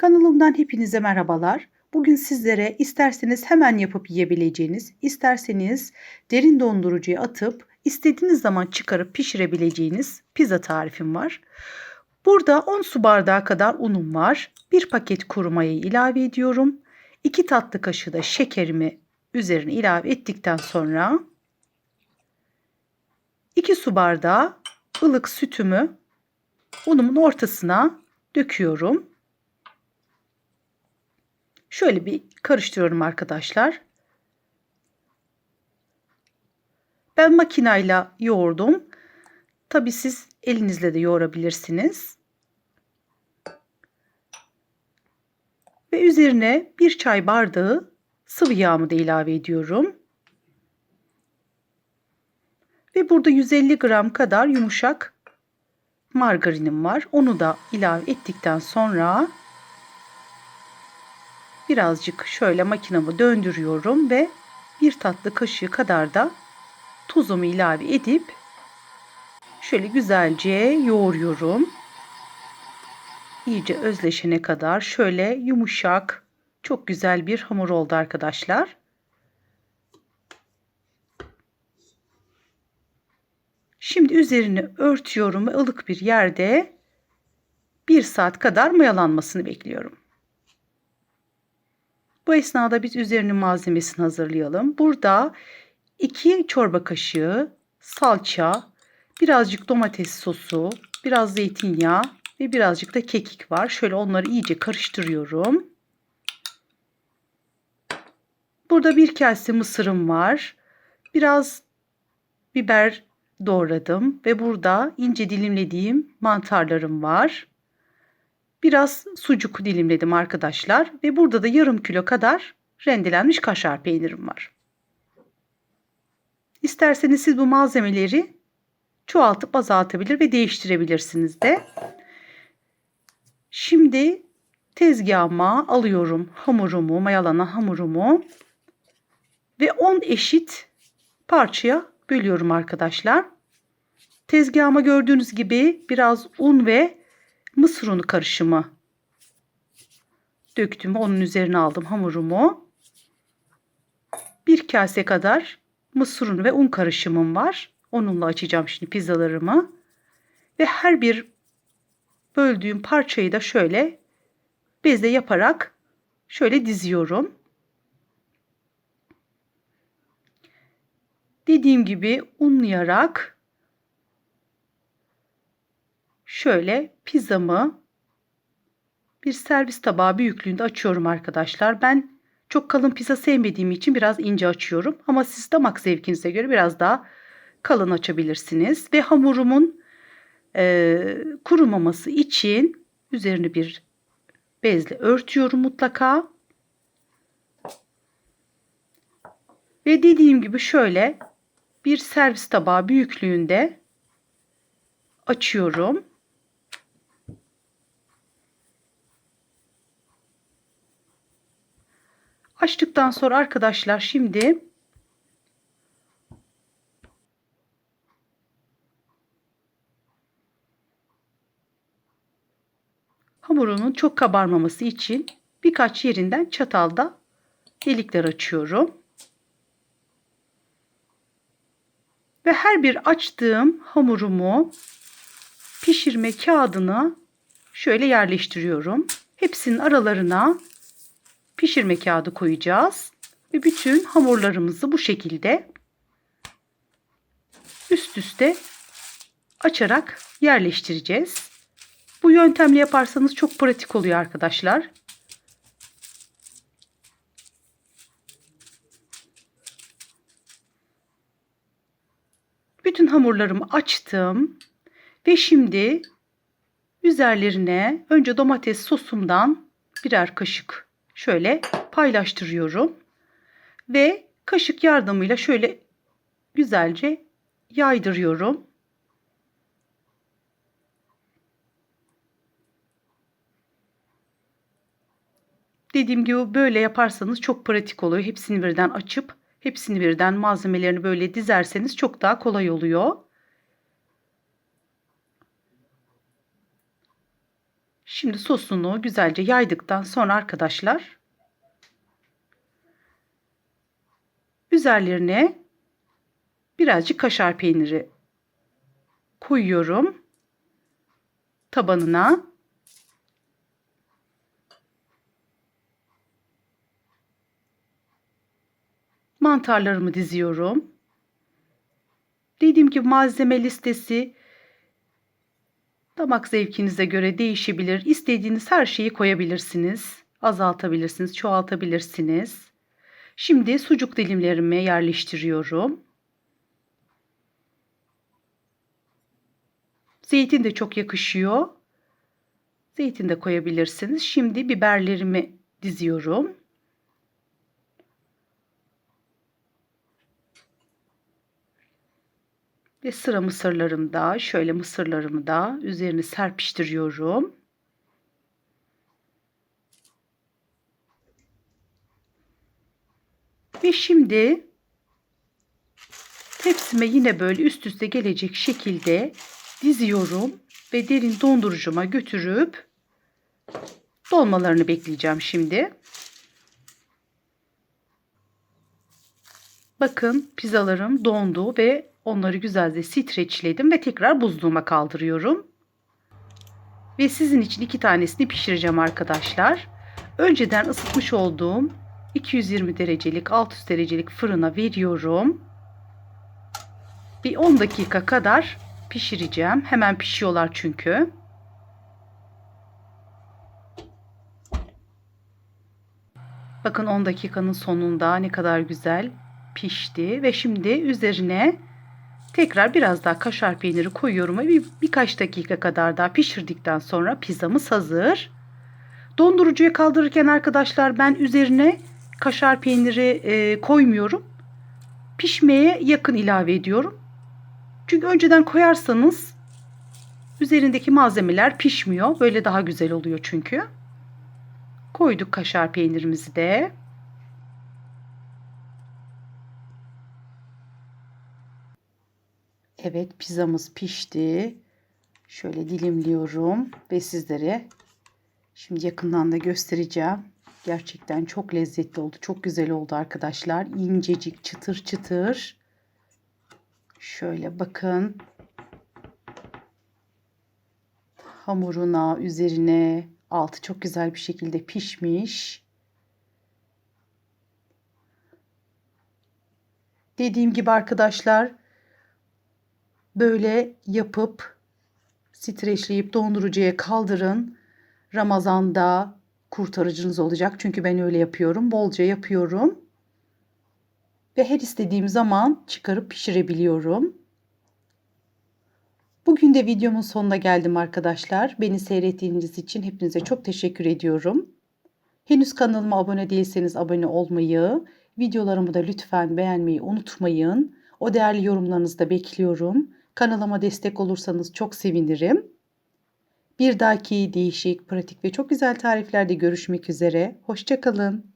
Kanalımdan hepinize merhabalar. Bugün sizlere isterseniz hemen yapıp yiyebileceğiniz, isterseniz derin dondurucuya atıp istediğiniz zaman çıkarıp pişirebileceğiniz pizza tarifim var. Burada 10 su bardağı kadar unum var. 1 paket kuru mayayı ilave ediyorum. 2 tatlı kaşığı da şekerimi üzerine ilave ettikten sonra 2 su bardağı ılık sütümü unumun ortasına döküyorum. Şöyle bir karıştırıyorum arkadaşlar. Ben makinayla yoğurdum. Tabi siz elinizle de yoğurabilirsiniz. Ve üzerine bir çay bardağı sıvı yağımı da ilave ediyorum. Ve burada 150 gram kadar yumuşak margarinim var. Onu da ilave ettikten sonra birazcık şöyle makinamı döndürüyorum ve bir tatlı kaşığı kadar da tuzumu ilave edip şöyle güzelce yoğuruyorum. İyice özleşene kadar şöyle yumuşak, çok güzel bir hamur oldu arkadaşlar. Şimdi üzerini örtüyorum ve ılık bir yerde bir saat kadar mayalanmasını bekliyorum. Bu esnada biz üzerinin malzemesini hazırlayalım. Burada 2 çorba kaşığı salça, birazcık domates sosu, biraz zeytinyağı ve birazcık da kekik var. Şöyle onları iyice karıştırıyorum. Burada bir kase mısırım var. Biraz biber doğradım ve burada ince dilimlediğim mantarlarım var. Biraz sucuk dilimledim arkadaşlar ve burada da yarım kilo kadar rendelenmiş kaşar peynirim var. İsterseniz siz bu malzemeleri çoğaltıp azaltabilir ve değiştirebilirsiniz de. Şimdi tezgahıma alıyorum hamurumu, mayalanan hamurumu ve 10 eşit parçaya bölüyorum arkadaşlar. Tezgahıma gördüğünüz gibi biraz un ve mısır unu karışımı döktüm. Onun üzerine aldım hamurumu. Bir kase kadar mısır unu ve un karışımım var. Onunla açacağım şimdi pizzalarımı. Ve her bir böldüğüm parçayı da şöyle bezle yaparak şöyle diziyorum. Dediğim gibi unlayarak şöyle pizzamı bir servis tabağı büyüklüğünde açıyorum arkadaşlar. Ben çok kalın pizza sevmediğim için biraz ince açıyorum. Ama siz damak zevkinize göre biraz daha kalın açabilirsiniz. Ve hamurumun e, kurumaması için üzerini bir bezle örtüyorum mutlaka. Ve dediğim gibi şöyle bir servis tabağı büyüklüğünde açıyorum. Açtıktan sonra arkadaşlar şimdi hamurunun çok kabarmaması için birkaç yerinden çatalda delikler açıyorum. Ve her bir açtığım hamurumu pişirme kağıdına şöyle yerleştiriyorum. Hepsinin aralarına pişirme kağıdı koyacağız. Ve bütün hamurlarımızı bu şekilde üst üste açarak yerleştireceğiz. Bu yöntemle yaparsanız çok pratik oluyor arkadaşlar. Bütün hamurlarımı açtım ve şimdi üzerlerine önce domates sosumdan birer kaşık şöyle paylaştırıyorum. Ve kaşık yardımıyla şöyle güzelce yaydırıyorum. Dediğim gibi böyle yaparsanız çok pratik oluyor. Hepsini birden açıp hepsini birden malzemelerini böyle dizerseniz çok daha kolay oluyor. Şimdi sosunu güzelce yaydıktan sonra arkadaşlar üzerlerine birazcık kaşar peyniri koyuyorum tabanına. Mantarlarımı diziyorum. Dediğim gibi malzeme listesi damak zevkinize göre değişebilir. İstediğiniz her şeyi koyabilirsiniz. Azaltabilirsiniz, çoğaltabilirsiniz. Şimdi sucuk dilimlerimi yerleştiriyorum. Zeytin de çok yakışıyor. Zeytin de koyabilirsiniz. Şimdi biberlerimi diziyorum. Ve sıra mısırlarımda şöyle mısırlarımı da üzerine serpiştiriyorum. Ve şimdi tepsime yine böyle üst üste gelecek şekilde diziyorum ve derin dondurucuma götürüp dolmalarını bekleyeceğim şimdi. Bakın pizzalarım dondu ve onları güzelce streçledim ve tekrar buzluğuma kaldırıyorum. Ve sizin için iki tanesini pişireceğim arkadaşlar. Önceden ısıtmış olduğum 220 derecelik 600 derecelik fırına veriyorum. Bir 10 dakika kadar pişireceğim. Hemen pişiyorlar çünkü. Bakın 10 dakikanın sonunda ne kadar güzel pişti ve şimdi üzerine tekrar biraz daha kaşar peyniri koyuyorum ve bir, birkaç dakika kadar daha pişirdikten sonra pizzamız hazır. Dondurucuya kaldırırken arkadaşlar ben üzerine kaşar peyniri e, koymuyorum. Pişmeye yakın ilave ediyorum. Çünkü önceden koyarsanız üzerindeki malzemeler pişmiyor. Böyle daha güzel oluyor çünkü. Koyduk kaşar peynirimizi de. Evet pizzamız pişti. Şöyle dilimliyorum ve sizlere şimdi yakından da göstereceğim. Gerçekten çok lezzetli oldu. Çok güzel oldu arkadaşlar. İncecik çıtır çıtır. Şöyle bakın. Hamuruna, üzerine altı çok güzel bir şekilde pişmiş. Dediğim gibi arkadaşlar böyle yapıp streçleyip dondurucuya kaldırın. Ramazanda kurtarıcınız olacak. Çünkü ben öyle yapıyorum. Bolca yapıyorum. Ve her istediğim zaman çıkarıp pişirebiliyorum. Bugün de videomun sonuna geldim arkadaşlar. Beni seyrettiğiniz için hepinize çok teşekkür ediyorum. Henüz kanalıma abone değilseniz abone olmayı, videolarımı da lütfen beğenmeyi unutmayın. O değerli yorumlarınızı da bekliyorum. Kanalıma destek olursanız çok sevinirim. Bir dahaki değişik, pratik ve çok güzel tariflerde görüşmek üzere. Hoşçakalın.